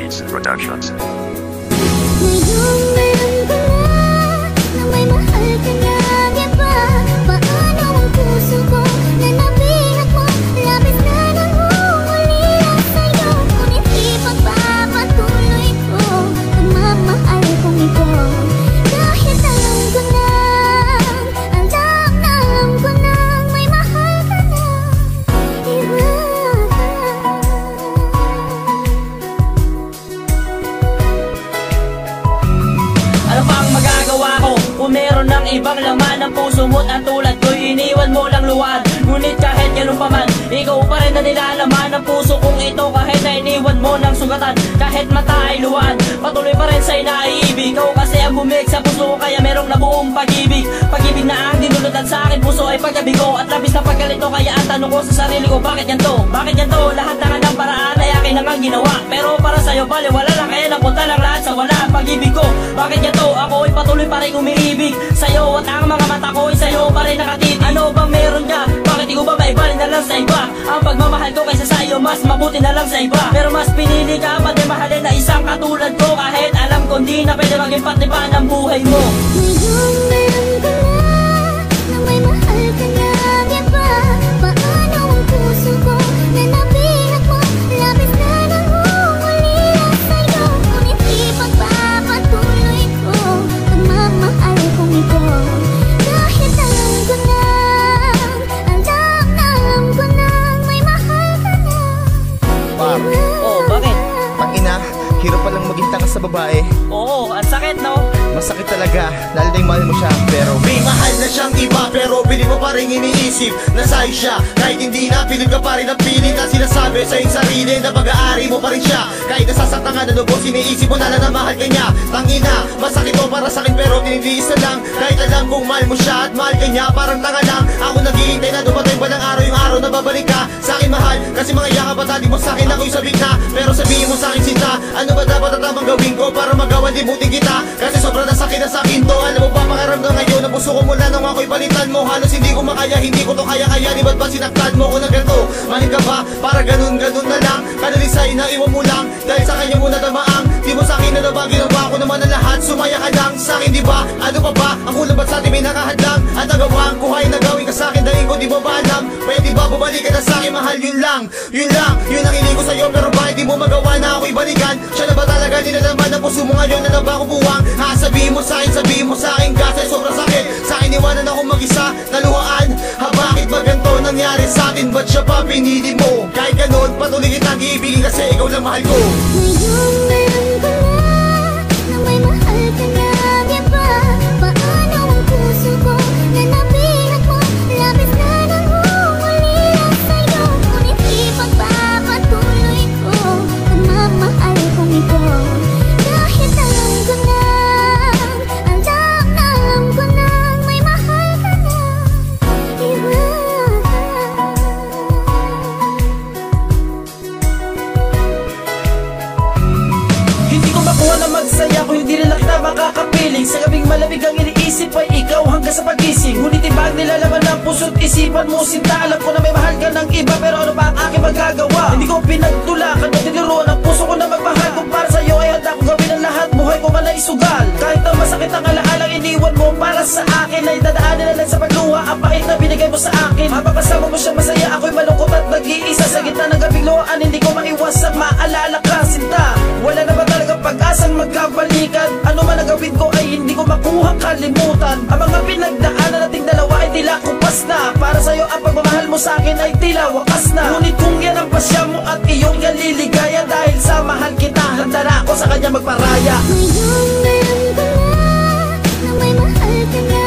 Beats Productions. Meron ng ibang laman ng puso mo't ang tulad ko'y iniwan mo lang luwad Ngunit kahit ganun pa man Ikaw pa rin na nilalaman ng puso kong ito Kahit na iniwan mo ng sugatan. Kahit mata ay luwad Patuloy pa rin sa inaiibig Ikaw kasi ang bumig sa puso Kaya merong nabuong pag-ibig. Pag-ibig na ang dinulutan sa akin Puso ay paggabi ko At labis na pagkalito Kaya ang tanong ko sa sarili ko Bakit ganito? Bakit ganito? Lahat na ng paraan ay akin na nga ginawa. Pero para sa'yo bali pag-ibig ko Bakit ganito? Ako ay patuloy pa rin umiibig Sa'yo at ang mga mata ko ay sa'yo pa rin nakatit Ano bang meron ka? Bakit di ko ba maibalin na lang sa iba? Ang pagmamahal ko kaysa sa'yo Mas mabuti na lang sa iba Pero mas pinili ka pa din mahalin na isang katulad ko Kahit alam ko di na pwede maging patipan ang buhay mo Ngayong meron ka na Na may mahal ka na sa babae. Oo, ang sakit no? Masakit talaga, lalo na yung mahal mo siya. Pero May mahal na siyang iba pero piling mo pa rin iniisip na sa'yo siya Kahit hindi na piling ka pa rin ang piling na sinasabi sa iyong sarili na pag-aari mo pa rin siya Kahit nasasaktan ka na lubos iniisip mo na lang na mahal ka niya Tangina, masakit mo para sa akin pero tinitiis na lang Kahit alam kong mahal mo siya at mahal ka niya parang tanga lang Ako naghihintay na dumating kasi mga yakap at adik mo sa akin ako'y sabik na. Pero sabihin mo sa akin sinta Ano ba dapat at tamang gawin ko para magawa limutin kita? Kasi nasakit na sa akin to. Alam mo ba makaramdam ngayon na puso ko mula nung ako'y palitan mo. Halos hindi ko makaya, hindi ko to kaya-kaya. Di ba't ba sinaktan mo ko na ganito? Maling ka ba? Para ganun-ganun na lang. Kanalisay na iwan mo lang. Dahil sa kanya mo nadamaang Di mo sa akin na ba ginawa ko naman ang lahat. Sumaya ka lang sa akin di ba? Ano pa ba? Ang kulang ba't sa atin may nakahadlang? At nagawang kuhay na gawin di mo ba alam? Pwede ba bumalik ka na sa akin mahal? Yun lang, yun lang Yun ang hiling ko sa'yo pero bakit di mo magawa na ako'y balikan? Siya na ba talaga nilalaman ang puso mo ngayon na ba ako buwang? Ha, sabihin mo sa akin, sabihin mo sa akin kasi sobrang sakit Sa akin iwanan ako mag-isa, naluhaan Ha, bakit ba ganito nangyari sa atin? Ba't siya pa pinili mo? Kahit ganun, patuloy kitang iibigin kasi ikaw lang mahal ko Ngayong meron ka na Na may mahal ka na malamig ang iniisip ay ikaw hanggang sa pagising. Ngunit iba ang nilalaman ng puso't isipan mo Sinta alam ko na may mahal ka ng iba Pero ano ba ang aking magagawa? Hindi ko pinagtulakan o tiniruan ang puso ko na magmahal. Kung para sa'yo ay handa kong gawin ang lahat Buhay ko man ay sugal. Kahit na masakit ang alaalang iniwan mo Para sa akin ay dadaanin na lang sa pagluha. Ang pait na binigay mo sa akin Habang kasama mo siya masaya ako'y malungkot at nag-iisa. Sa gitna ng gabing luhaan hindi ko maiwasang maalala ka sinta. Wala na ba talagang pag-asang magkabalikan? Ano man ang gawin ko ay kalimutan Ang mga pinagdaanan nating dalawa ay tila kupas na. Para sa'yo ang pagmamahal mo sa'kin ay tila wakas na. Ngunit kung yan ang pasya mo at iyong naliligaya Dahil sa mahal kita, handa na ako sa kanya magparaya. Ngayon, ngayon ka na, na may mahal ka na.